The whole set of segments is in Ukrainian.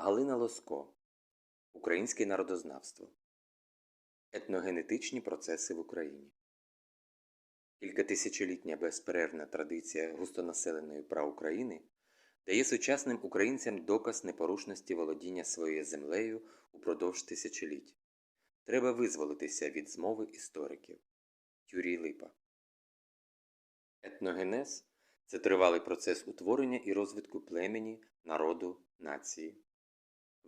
Галина Лоско Українське народознавство Етногенетичні процеси в Україні Кількатисячолітня безперервна традиція густонаселеної праукраїни дає сучасним українцям доказ непорушності володіння своєю землею упродовж тисячоліть. Треба визволитися від змови істориків. Юрій Липа Етногенез це тривалий процес утворення і розвитку племені, народу, нації.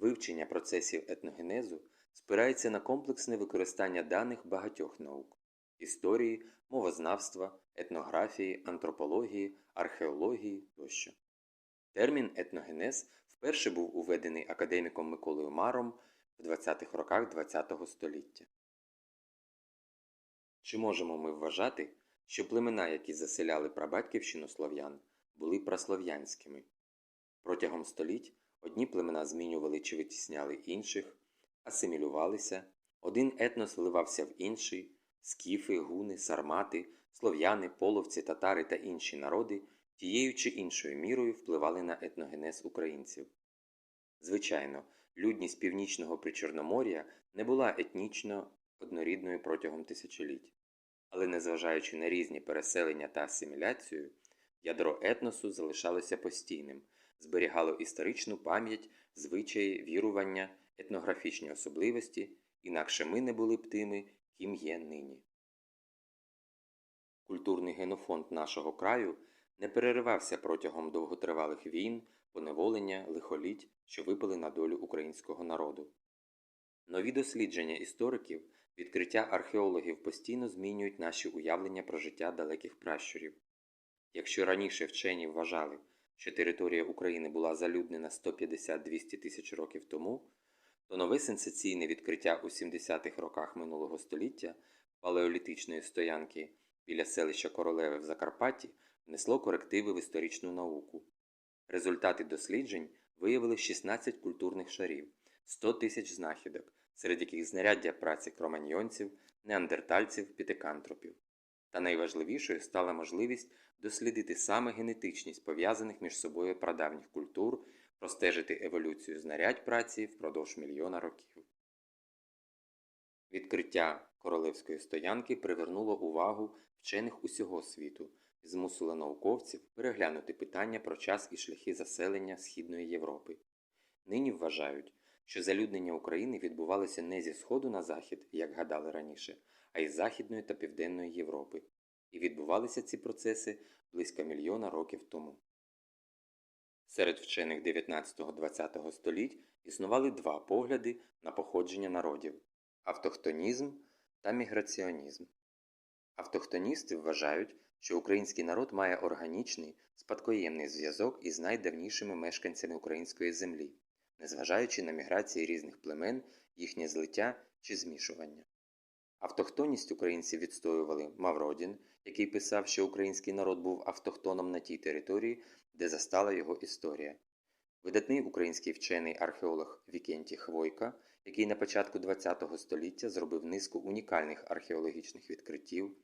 Вивчення процесів етногенезу спирається на комплексне використання даних багатьох наук історії, мовознавства, етнографії, антропології, археології тощо. Термін етногенез вперше був уведений академіком Миколою Маром в 20-х роках ХХ століття. Чи можемо ми вважати, що племена, які заселяли прабатьківщину слов'ян, були праслов'янськими? Протягом століть одні племена змінювали чи витісняли інших, асимілювалися, один етнос вливався в інший, скіфи, гуни, сармати, слов'яни, половці, татари та інші народи тією чи іншою мірою впливали на етногенез українців. Звичайно, людність північного причорномор'я не була етнічно однорідною протягом тисячоліть, але незважаючи на різні переселення та асиміляцію, ядро етносу залишалося постійним, зберігало історичну пам'ять, звичаї, вірування, етнографічні особливості, інакше ми не були б тими, ким є нині. Культурний генофонд нашого краю не переривався протягом довготривалих війн, поневолення, лихоліть, що випали на долю українського народу. Нові дослідження істориків, відкриття археологів постійно змінюють наші уявлення про життя далеких пращурів. Якщо раніше вчені вважали, що територія України була залюднена 150-200 тисяч років тому, то нове сенсаційне відкриття у 70-х роках минулого століття палеолітичної стоянки біля селища Королеве в Закарпатті внесло корективи в історичну науку. Результати досліджень виявили 16 культурних шарів, 100 тисяч знахідок, серед яких знаряддя праці кроманьйонців, неандертальців, пітекантропів. Та найважливішою стала можливість дослідити саме генетичність пов'язаних між собою прадавніх культур, простежити еволюцію знарядь праці впродовж мільйона років. Відкриття королевської стоянки привернуло увагу вчених усього світу і змусило науковців переглянути питання про час і шляхи заселення Східної Європи. Нині вважають, що залюднення України відбувалося не зі сходу на захід, як гадали раніше, а із Західної та Південної Європи, і відбувалися ці процеси близько мільйона років тому. Серед вчених 19-20 століть існували два погляди на походження народів автохтонізм та міграціонізм. Автохтоністи вважають, що український народ має органічний, спадкоємний зв'язок із найдавнішими мешканцями української землі, незважаючи на міграції різних племен, їхнє злиття чи змішування. Автохтонність українців відстоювали Мавродін, який писав, що український народ був автохтоном на тій території, де застала його історія. Видатний український вчений археолог Вікентій Хвойка, який на початку ХХ століття зробив низку унікальних археологічних відкриттів,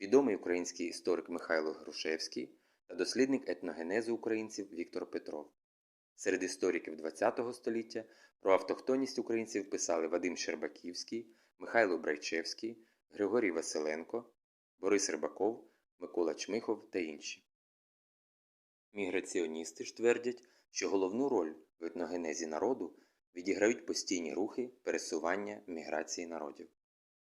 відомий український історик Михайло Грушевський та дослідник етногенезу українців Віктор Петров. Серед істориків ХХ століття про автохтонність українців писали Вадим Щербаківський, Михайло Брайчевський, Григорій Василенко, Борис Рибаков, Микола Чмихов та інші. Міграціоністи ж твердять, що головну роль в етногенезі народу відіграють постійні рухи, пересування, міграції народів.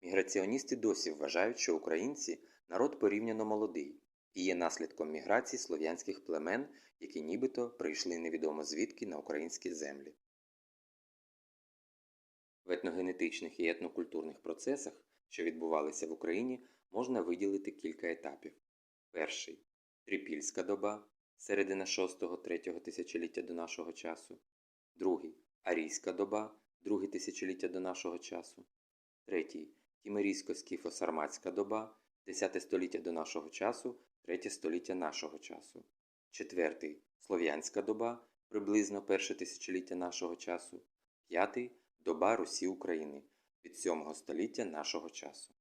Міграціоністи досі вважають, що українці народ порівняно молодий і є наслідком міграції слов'янських племен, які нібито прийшли невідомо звідки на українські землі. В етногенетичних і етнокультурних процесах, що відбувалися в Україні, можна виділити кілька етапів. Перший трипільська доба, середина 6-3 тисячоліття до нашого часу, другий арійська доба, друге тисячоліття до нашого часу, третій тімерійсько-скіфо-сарматська доба, 10 століття до нашого часу, 3 століття нашого часу, четвертий слов'янська доба, приблизно перше тисячоліття нашого часу, п'ятий доба Русі України від 7 століття нашого часу.